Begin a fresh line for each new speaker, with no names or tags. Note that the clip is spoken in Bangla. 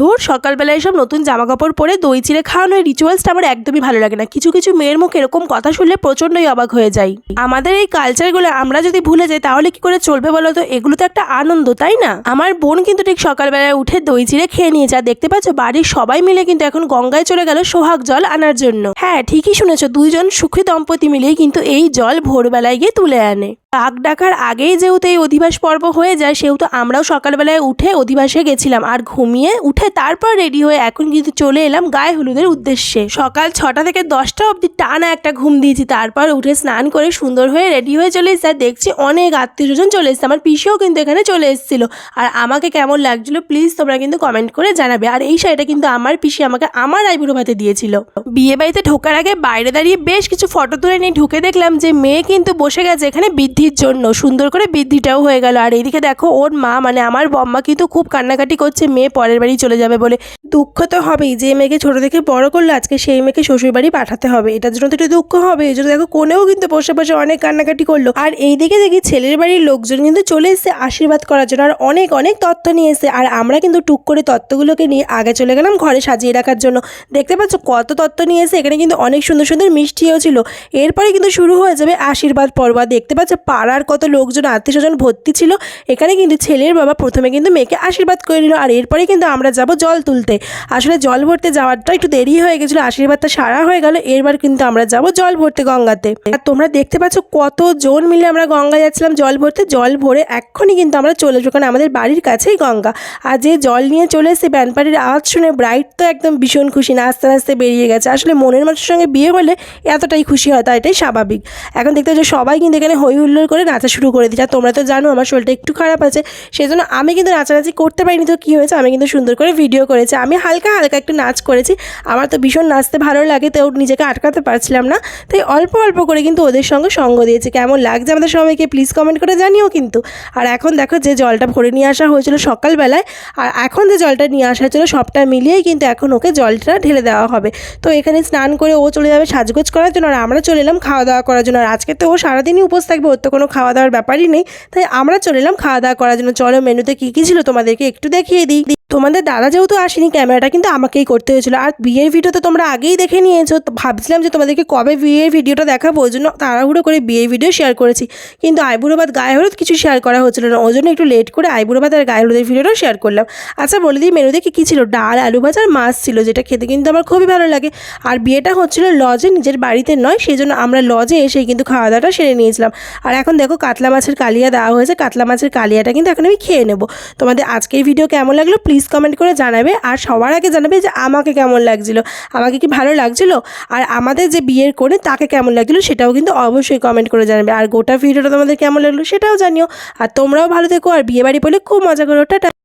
ধুর সকালবেলা এসব নতুন জামা কাপড় পরে দই চিড়ে খাওয়ানো এই রিচুয়ালসটা আমার একদমই ভালো লাগে না। কিছু কিছু মেয়ের মুখে এরকম কথা শুনলে প্রচণ্ডই অবাক হয়ে যাই। আমাদের এই কালচারগুলো আমরা যদি ভুলে যাই, তাহলে কি করে চলবে বলো তো? এগুলো তো একটা আনন্দ, তাই না? আমার বোন কিন্তু ঠিক সকালবেলায় উঠে দই চিড়ে খেয়ে নিয়ে যা দেখতে পাচ্ছ, বাড়ির সবাই মিলে কিন্তু এখন গঙ্গায় চলে গেল সোহাগ জল আনার জন্য। হ্যাঁ ঠিকই শুনেছো, দুইজন সুখী দম্পতি মিলেই কিন্তু এই জল ভোরবেলায় গিয়ে তুলে আনে। কাক ডাকার আগেই যেহেতু এই অধিবাস পর্ব হয়ে যায়, সেহেতু আমরাও সকালবেলায় উঠে অধিবাসে গেছিলাম। আর ঘুমিয়ে উঠে তারপর রেডি হয়ে এখন কিন্তু চলে এলাম গায়ে হলুদের উদ্দেশ্যে। সকাল ছটা থেকে দশটা অবধি টানা একটা ঘুম দিয়েছি, তারপর উঠে স্নান করে সুন্দর হয়ে রেডি হয়ে চলে এসেছে। আর দেখছি অনেক আত্মীয় স্বজন চলে এসেছে, আমার পিসিও কিন্তু এখানে চলে এসেছিল। আর আমাকে কেমন লাগছিল প্লিজ তোমরা কিন্তু কমেন্ট করে জানাবে। আর এই শাড়িটা কিন্তু আমার পিসি আমাকে আমার আইবুড়ো ভাতে দিয়েছিল। বিয়ে বাড়িতে ঢোকার আগে বাইরে দাঁড়িয়ে বেশ কিছু ফটো তুলে নিয়ে ঢুকে দেখলাম যে মেয়ে কিন্তু বসে গেছে এখানে বৃদ্ধির জন্য, সুন্দর করে বৃদ্ধিটাও হয়ে গেল। আর এইদিকে দেখো, ওর মা মানে আমার বম্মা কিন্তু খুব কান্নাকাটি করছে, মেয়ে পরের বাড়ি চলে যাবে বলে। দুঃখ তো হবেই, যে মেয়েকে ছোট থেকে বড় করল, আজকে সেই মেয়েকে শ্বশুর বাড়ি পাঠাতে হবে। এটার জন্য তো একটু দুঃখ হবে। এই জন্য দেখো কোনেও কিন্তু বসে বসে অনেক কান্নাকাটি করল। আর এইদিকে দেখি ছেলের বাড়ির লোকজন কিন্তু চলে এসেছে আশীর্বাদ করার জন্য, আর অনেক অনেক তত্ত্ব নিয়ে এসে আর আমরা কিন্তু টুক করে তত্ত্বগুলোকে নিয়ে আগে চলে গেলাম ঘরে সাজিয়ে রাখার জন্য। দেখতে পাচ্ছ কত তত্ত্ব নিয়ে এসে এখানে কিন্তু অনেক সুন্দর সুন্দর মিষ্টিও ছিল। এরপরে কিন্তু শুরু হয়ে যাবে আশীর্বাদ পর্ব। দেখতে পাচ্ছ পাড়ার কত লোকজন আত্মীয় স্বজন ভর্তি ছিল, এখানে কিন্তু ছেলের বাবা প্রথমে কিন্তু মেয়েকে আশীর্বাদ করে নিল, আর এরপরে কিন্তু আমরা যাব জল তুলতে। আসলে জল ভরতে যাওয়ারটা একটু দেরি হয়ে গেছিল, আশীর্বাদটা সারা হয়ে গেল এরবার কিন্তু আমরা যাব জল ভরতে গঙ্গাতে। আর তোমরা দেখতে পাচ্ছ কত জন মিলে আমরা গঙ্গায় যাচ্ছিলাম জল ভরতে, জল ভরে এক্ষুনি কিন্তু আমরা চলে যাব কারণ আমাদের বাড়ির কাছেই গঙ্গা। আর যে জল নিয়ে চলে এসে ব্যানপাড়ির আওয়াজ শুনে ব্রাইট তো একদম ভীষণ খুশি, নাচতে নাচতে বেরিয়ে গেছে। আসলে মনের মানুষের সঙ্গে বিয়ে হলে এতটাই খুশি হয় তা এটাই স্বাভাবিক। এখন দেখতে পাচ্ছ সবাই কিন্তু এখানে হই হুল্লোড় করে নাচা শুরু করে দিচ্ছে আর তোমরা তো জানো আমার শরীরটা একটু খারাপ আছে সেই জন্য আমি কিন্তু নাচানাচি করতে পারিনি তো কী হয়েছে? আমি কিন্তু সুন্দর করে ভিডিও করেছি। আমি হালকা হালকা একটু নাচ করেছি। আমার তো ভীষণ নাচতে ভালো লাগে, তো নিজেকে আটকাতে পারছিলাম না। তাই অল্প অল্প করে কিন্তু ওদের সঙ্গে সঙ্গ দিয়েছি। কেমন লাগছে আমাদের সবাইকে প্লিজ কমেন্ট করে জানিও কিন্তু। আর এখন দেখো যে জলটা ভরে নিয়ে আসা হয়েছিল সকালবেলায়, আর এখন যে জলটা নিয়ে আসা হয়েছিল সবটা মিলিয়েই কিন্তু এখন ওকে জলটা ঢেলে দেওয়া হবে। তো এখানে স্নান করে ও চলে যাবে সাজগোজ করার জন্য, আর আমরা চলে এলাম খাওয়া দাওয়া করার জন্য। আর আজকে তো ও সারাদিনই উপোস থাকবে, ওর তো কোনো খাওয়া দাওয়ার ব্যাপারই নেই। তাই আমরা চলে এলাম খাওয়া দাওয়া করার জন্য। চলো মেনুতে কী কী ছিল তোমাদেরকে একটু দেখিয়ে দিই। তোমাদের দাদা যেহেতু আসেনি ক্যামেরাটা, কিন্তু আমাকেই করতে হয়েছিল। আর বিয়ের ভিডিও তো তোমরা আগেই দেখে নিয়েছো ভাবছিলাম যে তোমাদেরকে কবে বিয়ের ভিডিওটা দেখাবো, ওই জন্য তাড়াহুড়ো করে বিয়ের ভিডিও শেয়ার করেছি। কিন্তু আইবুড়ো ভাত গায়ে হলুদ কিছু শেয়ার করা হচ্ছিল না, ওই জন্য একটু লেট করে আইবুড়ো ভাত আর গায়ে হলুদের ভিডিওটাও শেয়ার করলাম। আচ্ছা বলে দিই মেনুতে কী কী ছিল? ডাল, আলু ভাজা আর মাছ ছিল, যেটা খেতে কিন্তু আমার খুবই ভালো লাগে। আর বিয়েটা হচ্ছিল লজে, নিজের বাড়িতে নয় সেই জন্য আমরা লজে এসেই কিন্তু খাওয়া দাওয়াটা সেরে নিয়েছিলাম। আর এখন দেখো, কাতলা মাছের কালিয়া দেওয়া হয়েছে, কাতলা মাছের কালিয়াটা কিন্তু এখন আমি খেয়ে নেব। তোমাদের আজকের ভিডিও কেমন লাগল প্লিজ কমেন্ট করে জানাবে আর সবার আগে জানাবে যে আমাকে কেমন লাগছিল। আমাকে কি ভালো লাগছিল? আর আমাদের যে বিয়ের করে তাকে কেমন লাগছিল সেটাও কিন্তু অবশ্যই কমেন্ট করে জানাবে। আর গোটা ভিডিওটা তোমাদের কেমন লাগল সেটাও জানিও। আর তোমরাও ভালো থেকো আর বিয়ে বাড়ি বলে খুব মজা করো। টাটা।